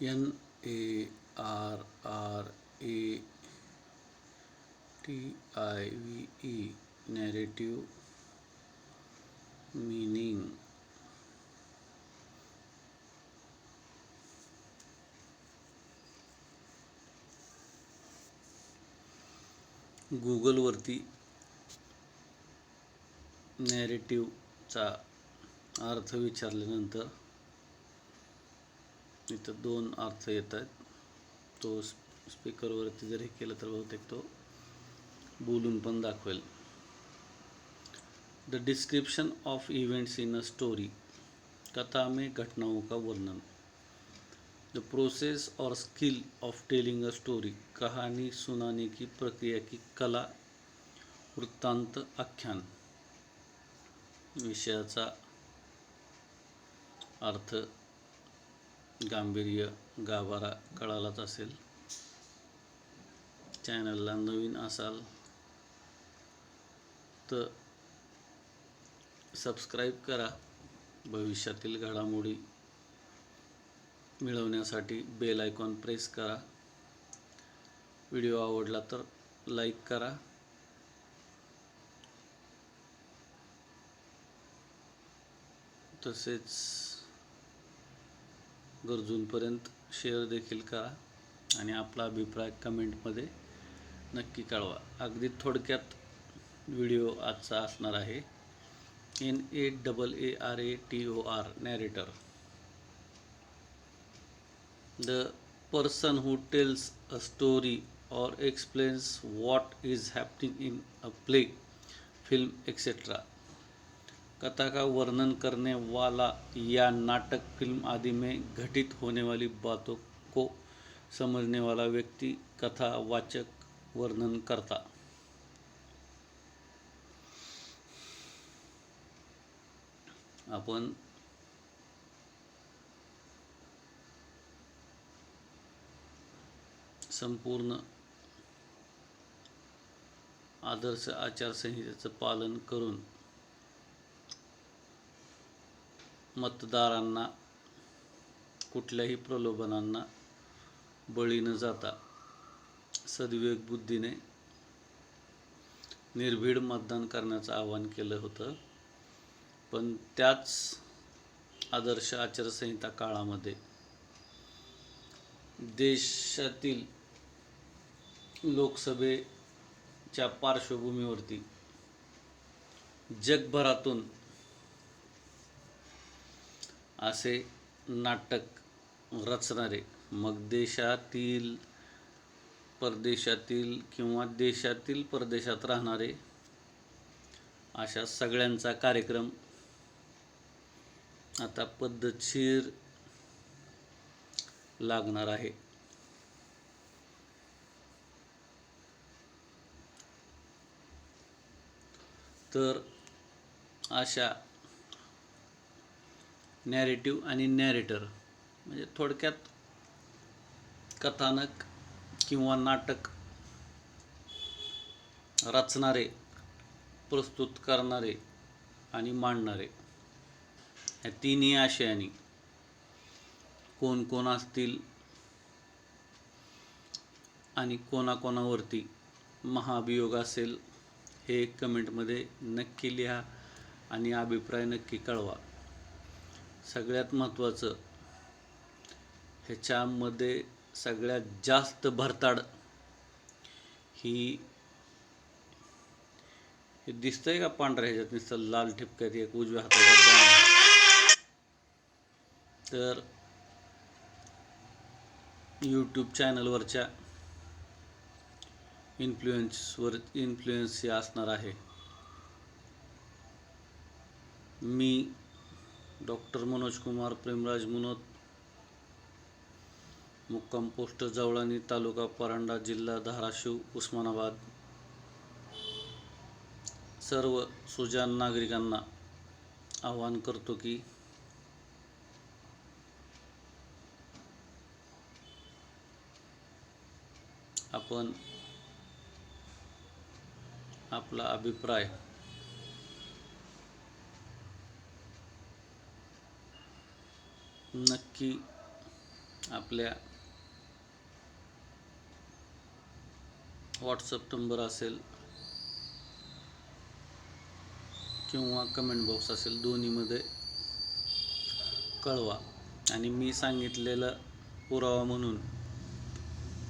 N A R R A T I V E narrative meaning गुगलवरती नॅरेटिव्हचा अर्थ विचारल्यानंतर इथं दोन अर्थ येत आहेत. तो स्पीकरवरती जर हे केलं तर बहुतेक तो बोलून पण दाखवेल. The description of events in a story कथा में घटनाओं का वर्णन. द प्रोसेस और skill of telling a story कहानी सुनाने की प्रक्रिया की कला वृत्तांत आख्यान. विषयाचा अर्थ गांभीर्य गाभारा कळालाच असेल. चॅनलला नवीन असाल तर सबस्क्राईब करा. भविष्यातील घडामोडी मिळवण्यासाठी बेल आयकॉन प्रेस करा. व्हिडिओ आवडला तर लाईक करा. तसेच गरजूंपर्यंत शेअर देखील करा आणि आपला अभिप्राय कमेंटमध्ये नक्की कळवा. अगदी थोडक्यात व्हिडिओ आजचा असणार आहे. N A double A R A T O R narrator the person who tells a story or explains what is happening in a play, film, etc. कथा का वर्णन करने वाला या नाटक फिल्म आदि में घटित होने वाली बातों को समझने वाला व्यक्ति कथा वाचक वर्णन करता आपण संपूर्ण आदर्श आचारसंहितेचं पालन करून मतदारांना कुठल्याही प्रलोभनांना बळी न जाता सद्विवेक बुद्धीने निर्भीड मतदान करण्याचं आवाहन केलं होतं. पण त्याच आदर्श आचारसंहिता काळामध्ये देशातील लोकसभेच्या पार्श्वभूमीवरती जगभरातून असे नाटक रचणारे मग देशातील परदेशातील किंवा देशातील परदेशात राहणारे अशा सगळ्यांचा कार्यक्रम आता पद्धतशीर लागणार आहे. तर अशा नॅरेटिव्ह आणि नॅरेटर म्हणजे थोडक्यात कथानक किंवा नाटक रचणारे प्रस्तुत करणारे आणि मांडणारे. ह्या तिन्ही आशयाने कोण कोण असतील आणि कोणाकोणावरती महाभियोग असेल हे कमेंटमध्ये नक्की लिहा आणि अभिप्राय नक्की कळवा. सगळ्यात महत्त्वाचं ह्याच्यामध्ये सगळ्यात जास्त भरताड ही हे दिसतंय का पांढऱ्या ह्याच्यात नुसतं लाल ठिपक्यात एक उजव्या हाताचा तर यूट्यूब चॅनलवरच्या इन्फ्लुएन्सवर इन्फ्लुएन्स हे असणार आहे. मी डॉक्टर मनोज कुमार प्रेमराज मुनोत मुक्काम पोस्ट जवळानी तालुका परांडा जिल्हा धाराशिव उस्मानाबाद. सर्व सुजान नागरिकांना आवाहन करतो की आपण आपला अभिप्राय नक्की आपल्या व्हॉट्सअप नंबर असेल किंवा कमेंट बॉक्स असेल दोन्हीमध्ये कळवा. आणि मी सांगितलेला पुरावा म्हणून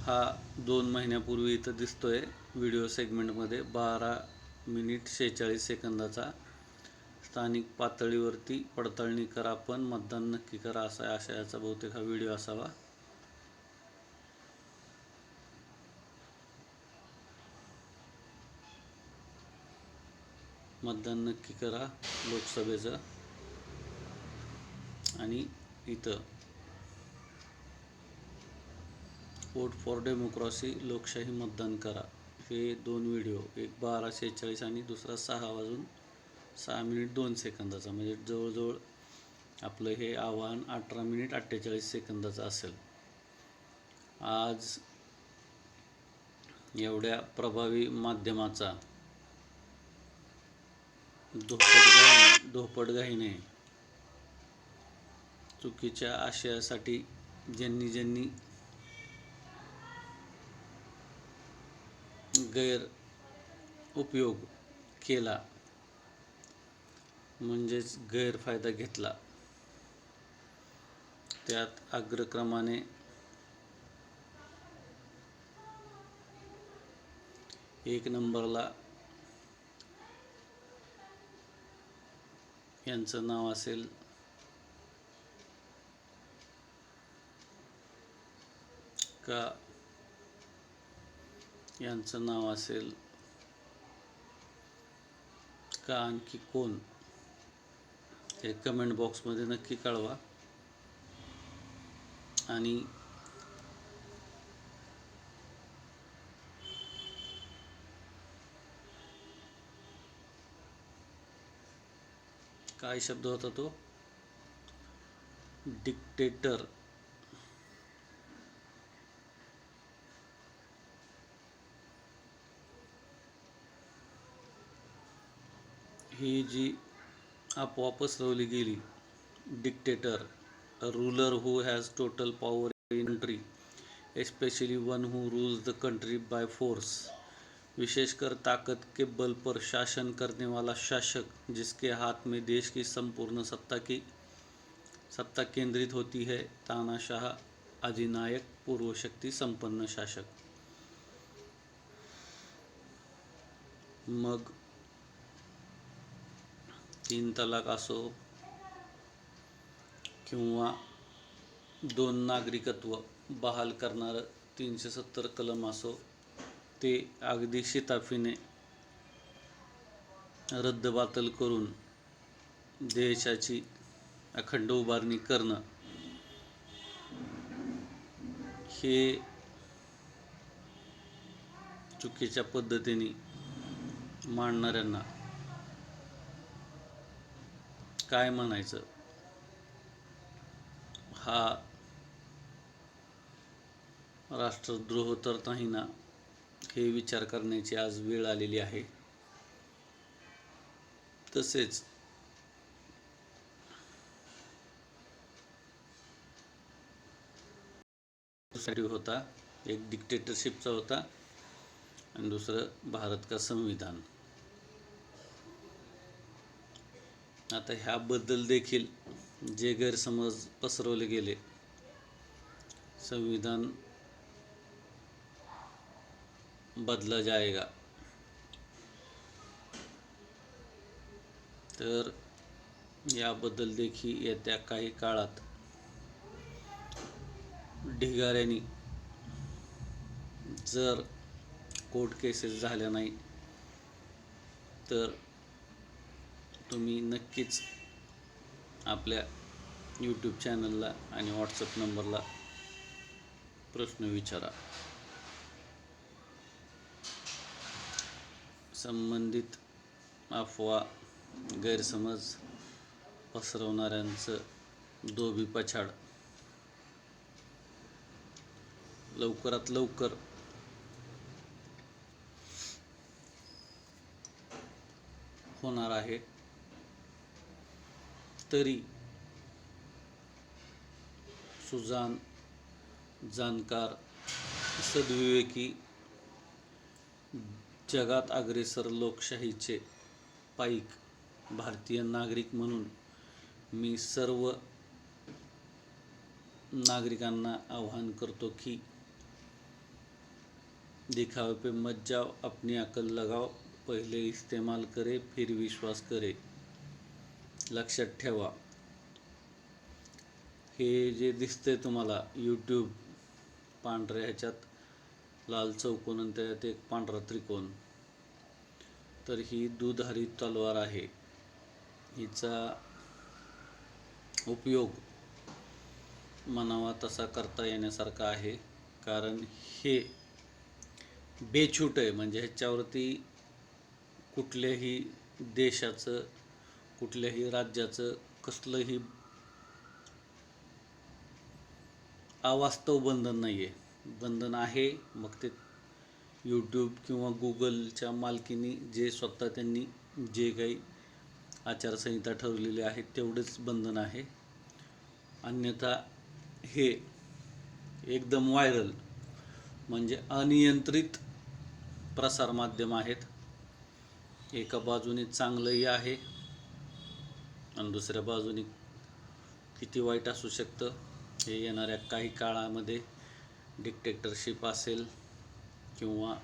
हा दोन महिन्यापूर्वी इथं दिसतोय व्हिडिओ सेगमेंटमध्ये बारा मिनिट शेहेचाळीस सेकंदाचा स्थानिक पातळीवरती पडताळणी करा पण मतदान नक्की करा असा याचा बहुतेक हा व्हिडिओ असावा. मतदान नक्की करा लोकसभेचं. आणि इथं. वोट फॉर डेमोक्रॉसी लोकशाही मतदान करा. हे दोन व्हिडिओ एक बारा शेहेचाळीस आणि दुसरा सहा वाजून सहा मिनिट दोन सेकंदाचा. म्हणजे जवळजवळ आपलं हे आव्हान अठरा मिनिट अठ्ठेचाळीस सेकंदाचं असेल. आज एवढ्या प्रभावी माध्यमाचा धोपटगाही धोपटगाहीने चुकीच्या आशयासाठी ज्यांनी ज्यांनी गैर उपयोग केला म्हणजेच गैरफायदा घेतला. त्यात अग्रक्रमाने एक नंबरला यांचं नाव असेल का? यांचं नाव असेल का? आणखी कोण? हे कमेंट बॉक्समध्ये नक्की कळवा. आणि काय शब्द होता तो? डिक्टेटर ही जी आपोआप पसरवली गेली. Dictator a ruler who has total power in country especially one who rules the country by force विशेषकर ताकत के बल पर शासन करने वाला शासक, जिसके हाथ में देश की संपूर्ण सत्ता की, सत्ता केंद्रित होती है, तानाशाह अधिनायक, पूर्व शक्ति संपन्न शासक। मग तीन तलाक असो किंवा दोन नागरिकत्व बहाल करणारं तीनशे सत्तर कलम असो ते अगदी शिताफीने रद्दबातल करून देशाची अखंड उभारणी करणं हे चुकीच्या पद्धतीने मांडणाऱ्यांना काय म्हणायचं? हा राष्ट्रद्रोह तर नाही ना हे विचार करण्याची आज वेळ आलेली आहे. तसेच होता एक डिक्टेटरशिपचा होता आणि दुसरं भारत का संविधान. आता ह्याबद्दल देखील जे गैरसमज पसरवले गेले संविधान बदला जाएगा तर याबद्दल देखील येत्या काही काळात ढिगाऱ्यांनी जर कोर्ट केसेस झाल्या नाही तर तुम्ही नक्कीच आपल्या यूट्यूब चॅनलला आणि व्हॉट्सअप नंबरला प्रश्न विचारा. संबंधित अफवा गैरसमज पसरवणाऱ्यांचं दोबी पछाड. लवकरात लवकर होणार आहे. तरी सुजान जाणकार सद्विवेकी जगात अग्रेसर लोकशाहीचे पाईक भारतीय नागरिक म्हणून मी सर्व नागरिकांना आवाहन करतो की दिखावे पे मत जाओ अपनी अकल लगाओ पहिले इस्तेमाल करे फिर विश्वास करे. लक्षात ठेवा. हे जे दिसतंय तुम्हाला यूट्यूब पांढऱ्या ह्याच्यात लाल चौकोन आणि त्यात एक पांढरा त्रिकोण. तर ही दुधारी तलवार आहे. हिचा उपयोग म्हणावा तसा करता येण्यासारखा आहे. कारण हे बेछूट आहे. म्हणजे ह्याच्यावरती कुठल्याही देशाचं कुठल्याही राज्याचं कसलंही अवास्तव बंधन नाही आहे बंधन आहे मग ते यूट्यूब किंवा गुगलच्या मालकीनी जे स्वतः त्यांनी जे काही आचारसंहिता ठरवलेली आहे तेवढेच बंधन आहे. अन्यथा हे एकदम व्हायरल म्हणजे अनियंत्रित प्रसारमाध्यम आहेत. एका बाजूने चांगलंही आहे आणि दुसऱ्या बाजूने किती वाईट असू शकतं हे येणाऱ्या काही काळामध्ये डिक्टेक्टरशिप असेल किंवा